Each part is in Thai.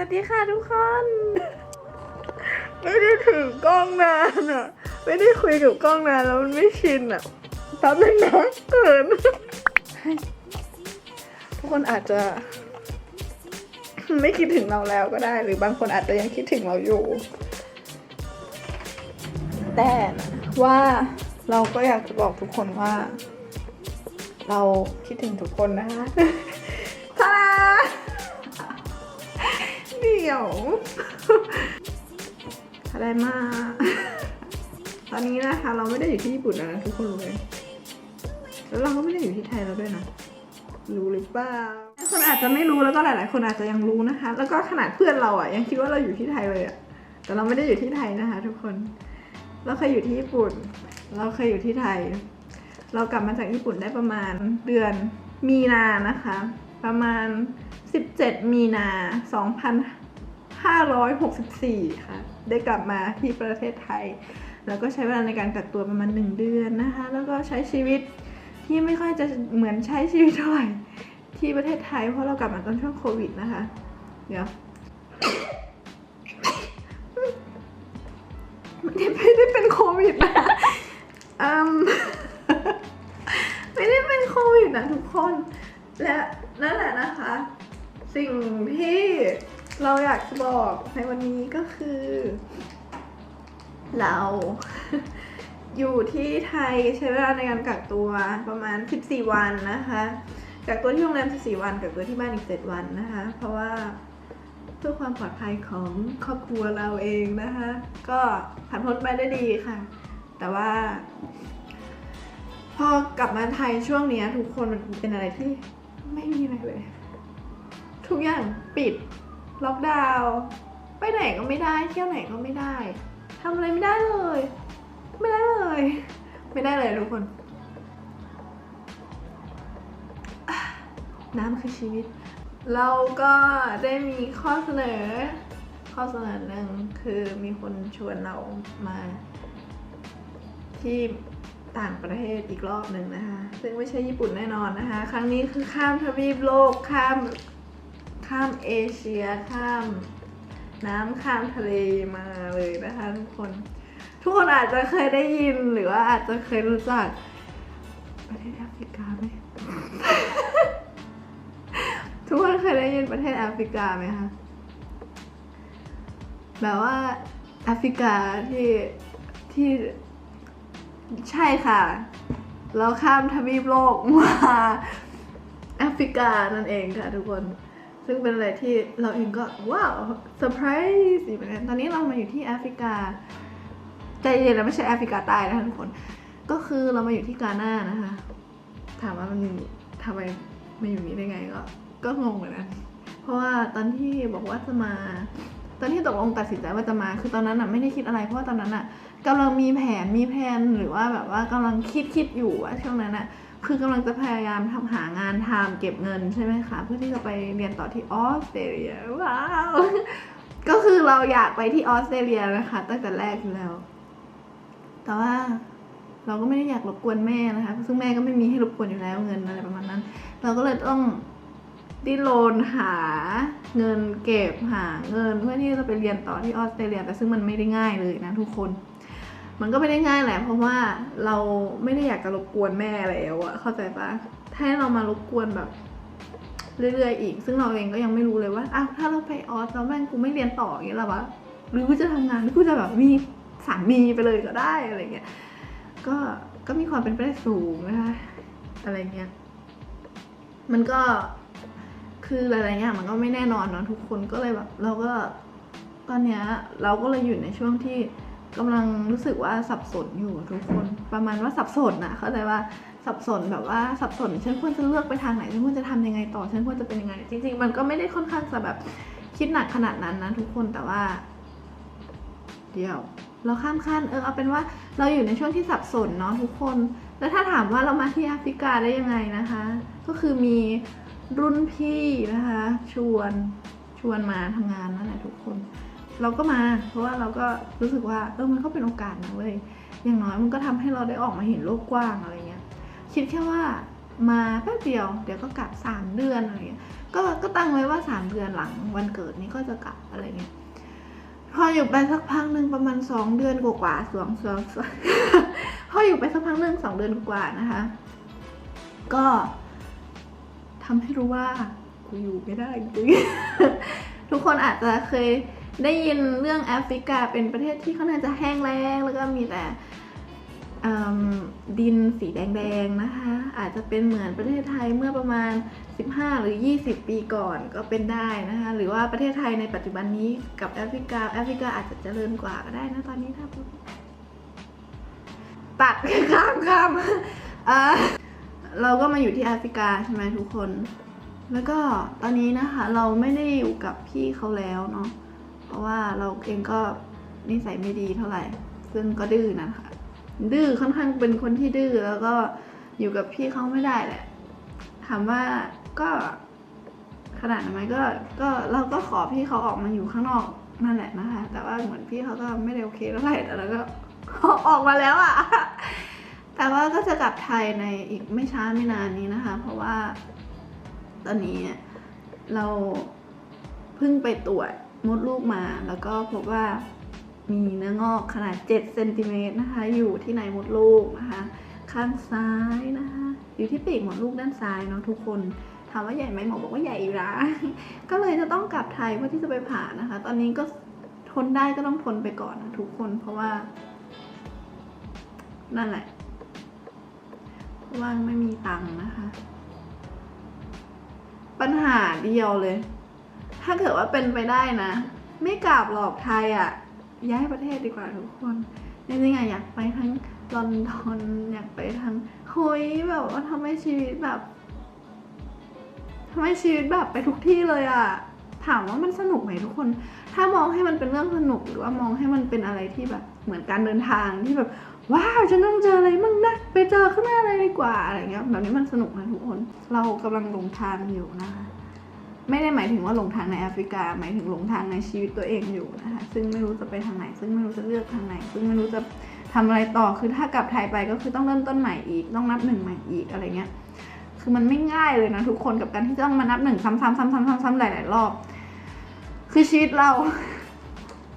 วัสดีค่ะทุกคน ไม่ได้ถือกล้องนานอะ ไม่ได้คุยกับกล้องนานแล้วมันไม่ชินอะแป๊บนึงนะเกิน ทุกคนอาจจะ ไม่คิดถึงเราแล้วก็ได้ หรือบางคนอาจจะยังคิดถึงเราอยู่ แต่ว่าเราก็อยากจะบอกทุกคนว่า เราคิดถึงทุกคนนะคะท่า เดี๋ยวอะไรมาตอนนี้นะคะ เราไม่ได้อยู่ที่ญี่ปุ่นแล้วนะทุกคนรู้ไหมแล้วเราก็ไม่ได้อยู่ที่ไทยแล้วด้วยนะ รู้หรือเปล่าคนอาจจะไม่รู้แล้วก็หลาย ๆ คนอาจจะยังรู้นะคะ แล้วก็ขนาดเพื่อนเราอะยังคิดว่าเราอยู่ที่ไทยเลยอะแต่เราไม่ได้อยู่ที่ไทยนะคะ ทุกคน เราเคยอยู่ที่ญี่ปุ่น เราเคยอยู่ที่ไทย เรากลับมาจากญี่ปุ่นได้ประมาณเดือนมีนานะคะ ประมาณ 17 มีนา 2564 ค่ะ ได้กลับมาที่ประเทศไทย แล้วก็ใช้เวลาในการกักตัวประมาณ 1 เดือนนะคะ แล้วก็ใช้ชีวิตที่ไม่ค่อยจะเหมือนใช้ชีวิตเท่าไหร่ ที่ประเทศไทย เพราะเรากลับมาตอนช่วงโควิดนะคะ เดี๋ยวไม่ได้เป็นโควิดนะอืมไม่ได้เป็นโควิดนะทุกคน และนั่นแหละนะคะ สิ่งที่เราอยากจะบอกในวันนี้ก็คือ เรา อยู่ที่ไทยใช้เวลาในการกักตัวประมาณ 14 วันนะคะกักตัวที่โรงแรม 14 วันกักตัวที่บ้านอีก 7 วันนะคะ เพราะว่าเพื่อความปลอดภัยของครอบครัวเราเองนะคะ ก็ผ่านพ้นไปได้ดีค่ะ แต่ว่า พอกลับมาไทยช่วงนี้ทุกคนมันเป็นอะไรที่ไม่มีอะไรเลย ทุกอย่างปิด ล็อกดาวน์ไปไหนก็ไม่ได้ เที่ยวไหนก็ไม่ได้ทำอะไรไม่ได้เลย ไม่ได้เลย ไม่ได้เลยทุกคน น้ำคือชีวิต เราก็ได้มีข้อเสนอ ข้อเสนอหนึ่งคือมีคนชวนเรามา ที่ต่างประเทศอีกรอบหนึ่งนะคะ ซึ่งไม่ใช่ญี่ปุ่นแน่นอนนะคะ ครั้งนี้คือข้ามทวีปโลกข้าม ข้ามเอเชียข้ามน้ำข้ามทะเลมาเลยนะคะทุกคน ทุกคนอาจจะเคยได้ยินหรือว่าอาจจะเคยรู้จักประเทศแอฟริกาไหมทุกคนเคยได้ยินประเทศแอฟริกาไหมคะแบบว่าแอฟริกาที่ที่ใช่ค่ะ เราข้ามทวีปโลกมาแอฟริกานั่นเองค่ะทุกคน ซึ่งเป็นอะไรที่เราเองก็ว้าวเซอร์ไพรส์เหมือนกันตอนนี้เรามาอยู่ที่แอฟริกา ใจเย็นๆนะไม่ใช่แอฟริกาใต้นะคะทุกคน ก็คือเรามาอยู่ที่กาหน้านะคะ ถามว่ามันทำไมมาอยู่นี้ได้ไงก็ ก็งงเหมือนกันเพราะว่าตอนที่บอกว่าจะมา ตอนที่ตกลงตัดสินใจว่าจะมา คือตอนนั้นอะไม่ได้คิดอะไร เพราะว่าตอนนั้นอะกำลังมีแผนมีแผนหรือว่าแบบว่ากำลังคิดคิดอยู่ว่าช่วงนั้นอะ คือกำลังจะพยายามทำหางานทำเก็บเงินใช่ไหมคะ เพื่อที่จะไปเรียนต่อที่ออสเตรเลียว้าวก็คือเราอยากไปที่ออสเตรเลียนะคะ ตั้งแต่แรกอยู่แล้ว แต่ว่าเราก็ไม่ได้อยากรบกวนแม่นะคะ ซึ่งแม่ก็ไม่มีให้รบกวนอยู่แล้วเงินอะไรประมาณนั้น เราก็เลยต้องดิ้นรนหาเงินเก็บหาเงินเพื่อที่จะไปเรียนต่อที่ออสเตรเลีย แต่ซึ่งมันไม่ได้ง่ายเลยนะทุกคน มันก็ไม่ได้ง่ายแหละเพราะว่าเราไม่ได้อยากจะรบกวนแม่แล้วอะเข้าใจปะถ้าเรามารบกวนแบบ เรื่อยๆอีก ซึ่งเราเองก็ยังไม่รู้เลยว่าอ้าวถ้าเราไปออสแล้วแม่งกูไม่เรียนต่ออย่างเงี้ยหรอวะหรือกูจะทำงานหรือกูจะแบบมีสามีไปเลยก็ได้อะไรเงี้ยก็ก็มีความเป็นไปได้สูงนะคะอะไรเงี้ยมันก็คือหลายๆอย่างมันก็ไม่แน่นอนเนาะทุกคนก็เลยแบบ เราก็ตอนเนี้ยเราก็เลยอยู่ในช่วงที่ กำลังรู้สึกว่าสับสนอยู่ทุกคนประมาณว่าสับสนนะเข้าใจว่าสับสนแบบว่าสับสนฉันควรจะเลือกไปทางไหนฉันควรจะทำยังไงต่อฉันควรจะเป็นยังไง จริง ๆ มันก็ไม่ได้ค่อนข้างจะแบบคิดหนักขนาดนั้นนะทุกคนแต่ว่า เดี๋ยว เราข้ามขั้นเออเอาเป็นว่าเราอยู่ในช่วงที่สับสนเนาะทุกคน แล้วถ้าถามว่าเรามาที่แอฟริกาได้ยังไงนะคะ ก็คือมีรุ่นพี่นะคะ ชวนชวนมาทำงานนั่นแหละทุกคน เราก็มา เพราะว่าเราก็รู้สึกว่าเออมันก็เป็นโอกาสนะเว้ยอย่างน้อยมันก็ทำให้เราได้ออกมาเห็นโลกกว้างอะไรเงี้ยคิดแค่ว่ามาแป๊บเดียวเดี๋ยวก็กลับสามเดือนอะไรเงี้ยก็ก็ตั้งไว้ว่าสามเดือนหลังวันเกิดนี้ก็จะกลับอะไรเงี้ยพออยู่ไปสักพักหนึ่งประมาณสองเดือนกว่าๆสองสองสองพออยู่ไปสักพักหนึ่งสองเดือนกว่านะคะ ก็ทำให้รู้ว่ากูอยู่ไม่ได้จริงทุกคนอาจจะเคย ได้ยินเรื่องแอฟริกาเป็นประเทศที่ค่อนข้างจะแห้งแล้งแล้วก็มีแต่ดินสีแดงๆนะคะ อาจจะเป็นเหมือนประเทศไทยเมื่อประมาณ 15 หรือ 20 ปีก่อนก็เป็นได้นะคะ หรือว่าประเทศไทยในปัจจุบันนี้กับแอฟริกาแอฟริกาอาจจะเจริญกว่าก็ได้นะตอนนี้ถ้าตัดข้ามข้ามเราก็มาอยู่ที่แอฟริกาใช่ไหมทุกคน แล้วก็ตอนนี้นะคะ เราไม่ได้อยู่กับพี่เขาแล้วเนาะ เพราะว่าเราเองก็นิสัยไม่ดีเท่าไหร่ ซึ่งก็ดื้อนะคะ ดื้อค่อนข้างเป็นคนที่ดื้อแล้วก็อยู่กับพี่เขาไม่ได้แหละ ถามว่าก็ขนาดนั้นไหมก็ก็เราก็ขอพี่เขาออกมาอยู่ข้างนอกนั่นแหละนะคะ แต่ว่าเหมือนพี่เขาก็ไม่ได้โอเคเท่าไหร่ แต่เราก็ออกมาแล้วอะแต่ว่าก็จะกลับไทยในอีกไม่ช้าไม่นานนี้นะคะ เพราะว่าตอนนี้เราเพิ่งไปตรวจ มดลูกมา แล้วก็พบว่ามีเนื้องอกขนาด 7 เซนติเมตรนะคะ อยู่ที่ในมดลูกนะคะ ข้างซ้ายนะคะ อยู่ที่ปีกมดลูกด้านซ้ายเนาะทุกคนถามว่าใหญ่ไหมหมอบอกว่าใหญ่อยู่นะก็เลยจะต้องกลับไทยเพื่อที่จะไปผ่านะคะ ตอนนี้ก็ทนได้ก็ต้องทนไปก่อนนะทุกคนเพราะว่า นั่นแหละว่างไม่มีตังค์นะคะ ปัญหาเดียวเลย ถ้าเกิดว่าเป็นไปได้นะ ไม่กลับหลอกไทยอะ่ะ ย้ายประเทศดีกว่าทุกคนจริงๆอะอยากไปทั้งลอนดอนอยากไปทั้งเฮ้ยแบบว่าทำให้ชีวิตแบบทำให้ชีวิตแบบไปทุกที่เลยอะถามว่ามันสนุกไหมทุกคน ถ้ามองให้มันเป็นเรื่องสนุกหรือว่ามองให้มันเป็นอะไรที่แบบเหมือนการเดินทางที่แบบว้าวฉันต้องเจออะไรมั่งนะไปเจอข้างหน้าเลยดีกว่าอะไรเงี้ยแบบนี้มันสนุกนะทุกคน เรากำลังหลงทางอยู่นะคะ ไม่ได้หมายถึงว่าหลงทางในแอฟริกา หมายถึงหลงทางในชีวิตตัวเองอยู่นะคะซึ่งไม่รู้จะไปทางไหน ซึ่งไม่รู้จะเลือกทางไหน ซึ่งไม่รู้จะทำอะไรต่อคือถ้ากลับไทยไปก็คือต้องเริ่มต้นใหม่อีกต้องนับหนึ่งใหม่อีกอะไรเงี้ยคือมันไม่ง่ายเลยนะทุกคนกับการที่ต้องมานับหนึ่งซ้ำๆซ้ำๆซ้ำๆหลายๆรอบ คือชีวิตเรา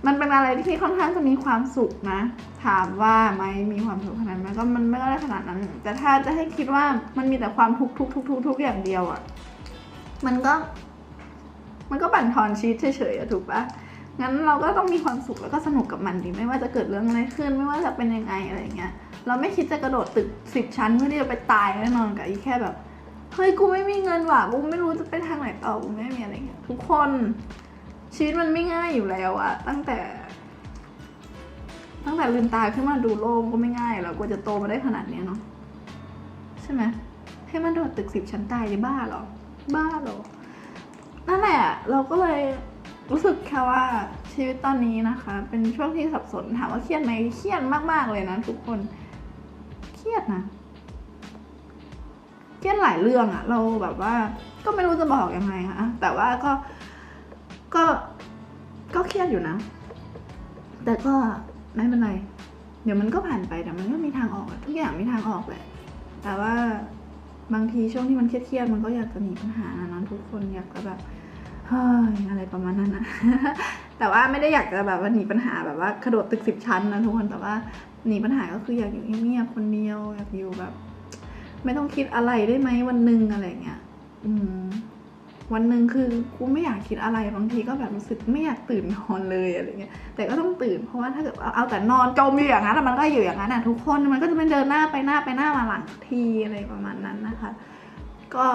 มันเป็นอะไรที่ค่อนข้างจะมีความสุขนะ ถามว่าไหมมีความสุขขนาดไหนก็มันไม่ได้ขนาดนั้น แต่ถ้าจะให้คิดว่ามันมีแต่ความทุกข์ทุกข์ทุกข์ทุกข์ทุกอย่างเดียวอะ่ะ มันก็ มันก็บั่นทอนชีวิตเฉยๆอะถูกปะงั้นเราก็ต้องมีความสุขแล้วก็สนุกกับมันดิไม่ว่าจะเกิดเรื่องอะไรขึ้นไม่ว่าจะเป็นยังไงอะไรเงี้ยเราไม่คิดจะกระโดดตึกสิบชั้นเพื่อที่จะไปตายแน่นอนกับอีแค่แบบเฮ้ยกูไม่มีเงินว่ะกูไม่รู้จะไปทางไหนต่อกูไม่มีอะไรเงี้ยทุกคนชีวิตมันไม่ง่ายอยู่แล้วอะตั้งแต่ ตั้งแต่ลืมตาขึ้นมาดูโลกก็ไม่ง่ายแล้วกว่าจะโตมาได้ขนาดเนี้ยเนาะใช่ไหมให้มันโดดตึกสิบชั้นตายจะบ้าหรอบ้าหรอ นั่นแหละเราก็เลยรู้สึกแค่ว่าชีวิตตอนนี้นะคะ เป็นช่วงที่สับสนถามว่าเครียดไหมเครียดมากๆเลยนะทุกคนเครียดนะเครียดหลายเรื่องอะเราแบบว่า ก็ไม่รู้จะบอกยังไงอะแต่ว่าก็ก็ก็เครียดอยู่นะ แต่ก็ไม่เป็นไรเดี๋ยวมันก็ผ่านไปแต่มันก็มีทางออกอะทุกอย่างมีทางออกแหละแต่ว่าบางทีช่วงที่มันเครียดๆมันก็อยากจะหนีปัญหานะทุกคนอยากจะแบบ เฮ้ยอะไรประมาณนั้นนะแต่ว่าไม่ได้อยากจะแบบว่าหนีปัญหาแบบว่ากระโดดตึกสิบชั้นนะทุกคนแต่ว่าหนีปัญหาก็คืออยากอยู่เงียบๆคนเดียวอยากอยู่แบบ ไม่ต้องคิดอะไรได้ไหมวันหนึ่งอะไรเงี้ยอืมวันหนึ่งคือกูไม่อยากคิดอะไรบางทีก็แบบรู้สึกไม่อยากตื่นนอนเลยอะไรเงี้ยแต่ก็ต้องตื่นเพราะว่าถ้าเกิดเอาแต่นอนจมอยู่อย่างนั้นมันก็อยู่อย่างนั้นอะทุกคนมันก็จะไม่เดินหน้าไปหน้าไปหน้ามาหลังทีอะไรประมาณนั้นนะคะ ก็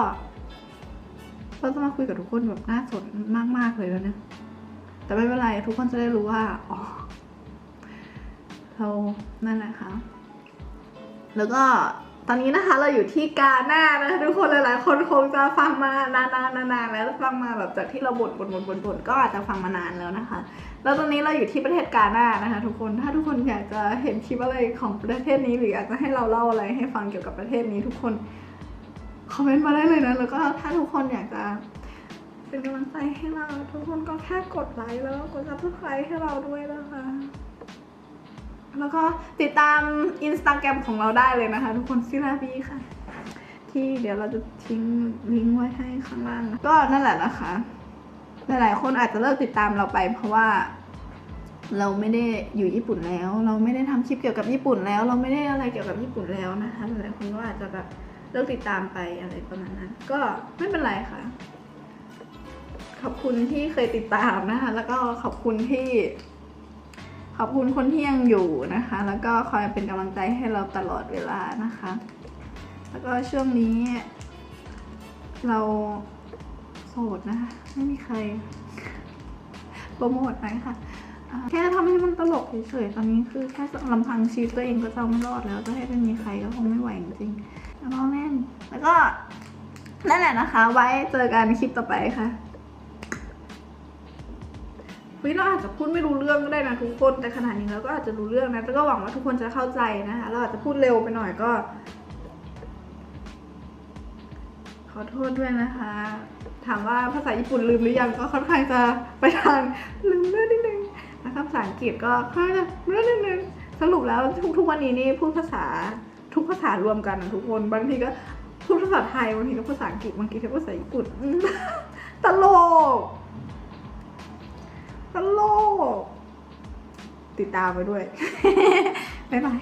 เราจะมาคุยกับทุกคนแบบน่าสนมาก ๆ เลยแล้วนะแต่ไม่เป็นไร ทุกคนจะได้รู้ว่า อ๋อ เรานั่นแหละค่ะ แล้วก็ตอนนี้นะคะเราอยู่ที่กาหน้านะคะทุกคนหลายๆ คนคงจะฟังมานานๆนานๆแล้วฟังมาแบบจากที่เราบ่นบ่นบ่นบ่นบ่นก็อาจจะฟังมานานแล้วนะคะ แล้วตอนนี้เราอยู่ที่ประเทศกาหน้านะคะ ทุกคนถ้าทุกคนอยากจะเห็นคลิปอะไรของประเทศนี้หรืออยากจะให้เราเล่าอะไรให้ฟังเกี่ยวกับประเทศนี้ทุกคน คอมเมนต์มาได้เลยนะ แล้วก็ถ้าทุกคนอยากจะเป็นกำลังใจให้เรา ทุกคนก็แค่กดไลค์แล้วก็กดซับสไครต์ให้เราด้วยนะคะ แล้วก็ติดตามอินสตาแกรมของเราได้เลยนะคะ ทุกคนซิลาบีค่ะ ที่เดี๋ยวเราจะทิ้งลิงก์ไว้ให้ข้างล่างนะก็นั่นแหละนะคะ หลายๆคนอาจจะเลิกติดตามเราไป เพราะว่าเราไม่ได้อยู่ญี่ปุ่นแล้ว เราไม่ได้ทำคลิปเกี่ยวกับญี่ปุ่นแล้ว เราไม่ได้อะไรเกี่ยวกับญี่ปุ่นแล้วนะคะหลายๆคนก็อาจจะแบบ ลิกติดตามไปอะไรประมาณนั้น ก็ไม่เป็นไรค่ะ ขอบคุณที่เคยติดตามนะคะ แล้วก็ขอบคุณที่ ขอบคุณคนที่ยังอยู่นะคะ แล้วก็คอยเป็นกำลังใจให้เราตลอดเวลานะคะ แล้วก็ช่วงนี้ เราโสดนะคะไม่มีใครโปรโมทไปค่ะอ่าแค่ทำให้มันตลกเฉยๆ ตอนนี้คือแค่ลำพังชีวิตตัวเองก็จะไม่รอดแล้ว จะให้เป็นมีใครก็คงไม่ไหวจริงๆ ก็นั่นแหละนะคะ ไว้เจอกันคลิปต่อไปค่ะเฮ้ยเราอาจจะพูดไม่รู้เรื่องก็ได้นะทุกคนแต่ขนาดนี้เราก็อาจจะรู้เรื่องนะแล้วก็หวังว่าทุกคนจะเข้าใจนะคะเราอาจจะพูดเร็วไปหน่อยก็ ขอโทษด้วยนะคะ ถามว่าภาษาญี่ปุ่นลืมหรือยังก็ค่อนข้างจะไปทางลืมเรื่องนิดนึงนะคะภาษาอังกฤษก็ค่อนข้างเรื่องนิดนึงสรุปแล้วทุกทุกวันนี้นี่พูดภาษาทุกภาษารวมกันนะทุกคนบางทีก็ พูดภาษาไทยบางทีก็ภาษาอังกฤษบางทีก็ภาษาญี่ปุ่นตลกตลกติดตามไปด้วย บ๊ายบาย